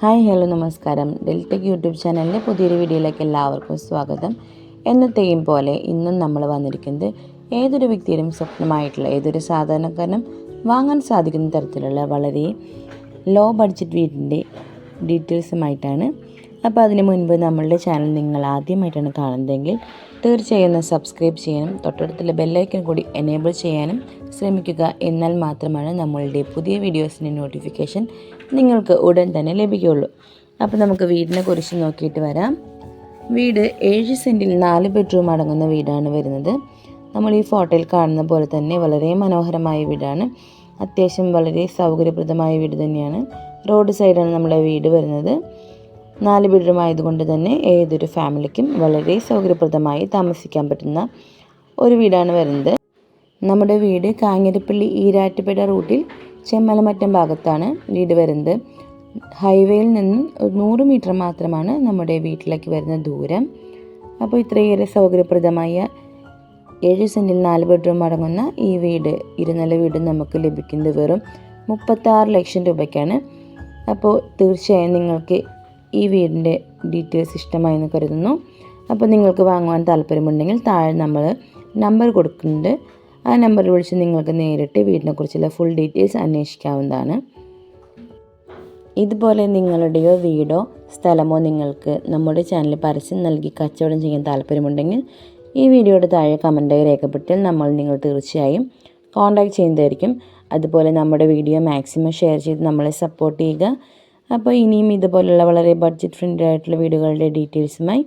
Hi hello നമസ്കാരം. ഡെൽറ്റക് YouTube ചാനലിന്റെ പുതിയൊരു വീഡിയോയിലേക്ക് എല്ലാവർക്കും സ്വാഗതം. എന്നത്തെയും പോലെ ഇന്നും നമ്മൾ വന്നിരിക്കുന്നത് ഏതൊരു വ്യക്തിയുടെയും സ്വപ്നമായിട്ടുള്ള ഏതൊരു സാധാരണക്കാരനും വാങ്ങാൻ സാധിക്കുന്ന തരത്തിലുള്ള വളരെ ലോ ബഡ്ജറ്റ് വീടിന്റെ ഡീറ്റെയിൽസുമായിട്ടാണ് അപ്പോൾ അതിന് മുൻപ് നമ്മളുടെ ചാനൽ നിങ്ങൾ ആദ്യമായിട്ടാണ് കാണുന്നതെങ്കിൽ തീർച്ചയായും ഒന്ന് സബ്സ്ക്രൈബ് ചെയ്യാനും തൊട്ടടുത്തുള്ള ബെല്ലൈക്കൻ കൂടി എനേബിൾ ചെയ്യാനും ശ്രമിക്കുക. എന്നാൽ മാത്രമാണ് നമ്മളുടെ പുതിയ വീഡിയോസിന്റെ നോട്ടിഫിക്കേഷൻ നിങ്ങൾക്ക് ഉടൻ തന്നെ ലഭിക്കുകയുള്ളൂ. അപ്പോൾ നമുക്ക് വീടിനെ കുറിച്ച് നോക്കിയിട്ട് വരാം. വീട് ഏഴ് സെന്റിൽ നാല് ബെഡ്റൂം അടങ്ങുന്ന വീടാണ് വരുന്നത്. നമ്മൾ ഈ ഫോട്ടോയിൽ കാണുന്ന പോലെ തന്നെ വളരെ മനോഹരമായ വീടാണ്. അത്യാവശ്യം വളരെ സൗകര്യപ്രദമായ വീട് തന്നെയാണ്. റോഡ് സൈഡാണ് നമ്മുടെ വീട് വരുന്നത്. നാല് ബെഡ്റൂം ആയതുകൊണ്ട് തന്നെ ഏതൊരു ഫാമിലിക്കും വളരെ സൗകര്യപ്രദമായി താമസിക്കാൻ പറ്റുന്ന ഒരു വീടാണ് വരുന്നത്. നമ്മുടെ വീട് കാഞ്ഞിരപ്പള്ളി ഈരാറ്റുപേട റൂട്ടിൽ ചെമ്മലമറ്റം ഭാഗത്താണ് വീട് വരുന്നത്. ഹൈവേയിൽ നിന്നും നൂറ് മീറ്റർ മാത്രമാണ് നമ്മുടെ വീട്ടിലേക്ക് വരുന്ന ദൂരം. അപ്പോൾ ഇത്രയേറെ സൗകര്യപ്രദമായ ഏഴ് സെന്റിൽ നാല് ബെഡ്റൂം അടങ്ങുന്ന ഈ വീട് ഇരുനില വീട് നമുക്ക് ലഭിക്കുന്നത് വെറും മുപ്പത്താറ് ലക്ഷം രൂപയ്ക്കാണ്. അപ്പോൾ തീർച്ചയായും നിങ്ങൾക്ക് ഈ വീടിന്റെ ഡീറ്റെയിൽസ് ഇഷ്ടമായെന്ന് കരുതുന്നു. അപ്പോൾ നിങ്ങൾക്ക് വാങ്ങുവാൻ താല്പര്യമുണ്ടെങ്കിൽ താഴെ നമ്മൾ നമ്പർ കൊടുക്കുന്നുണ്ട്. ആ നമ്പറിൽ വിളിച്ച് നിങ്ങൾക്ക് നേരിട്ട് വീടിനെക്കുറിച്ചുള്ള ഫുൾ ഡീറ്റെയിൽസ് അന്വേഷിക്കാവുന്നതാണ്. ഇതുപോലെ നിങ്ങളുടെയോ വീടോ സ്ഥലമോ നിങ്ങൾക്ക് നമ്മുടെ ചാനൽ പരസ്യം നൽകി കച്ചവടം ചെയ്യാൻ താല്പര്യമുണ്ടെങ്കിൽ ഈ വീഡിയോയുടെ താഴെ കമന്റായി രേഖപ്പെട്ടാൽ നമ്മൾ നിങ്ങൾ തീർച്ചയായും കോൺടാക്ട് ചെയ്യുന്നതായിരിക്കും. അതുപോലെ നമ്മുടെ വീഡിയോ മാക്സിമം ഷെയർ ചെയ്ത് നമ്മളെ സപ്പോർട്ട് ചെയ്യുക. അപ്പോൾ ഇനിയും ഇതുപോലുള്ള വളരെ ബഡ്ജറ്റ് ഫ്രണ്ട്ലി ആയിട്ടുള്ള വീടുകളുടെ ഡീറ്റെയിൽസുമായി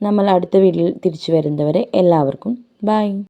നമ്മൾ അടുത്ത വീഡിയോയിൽ തിരിച്ചു വരുന്നവരെ എല്ലാവർക്കും ബൈ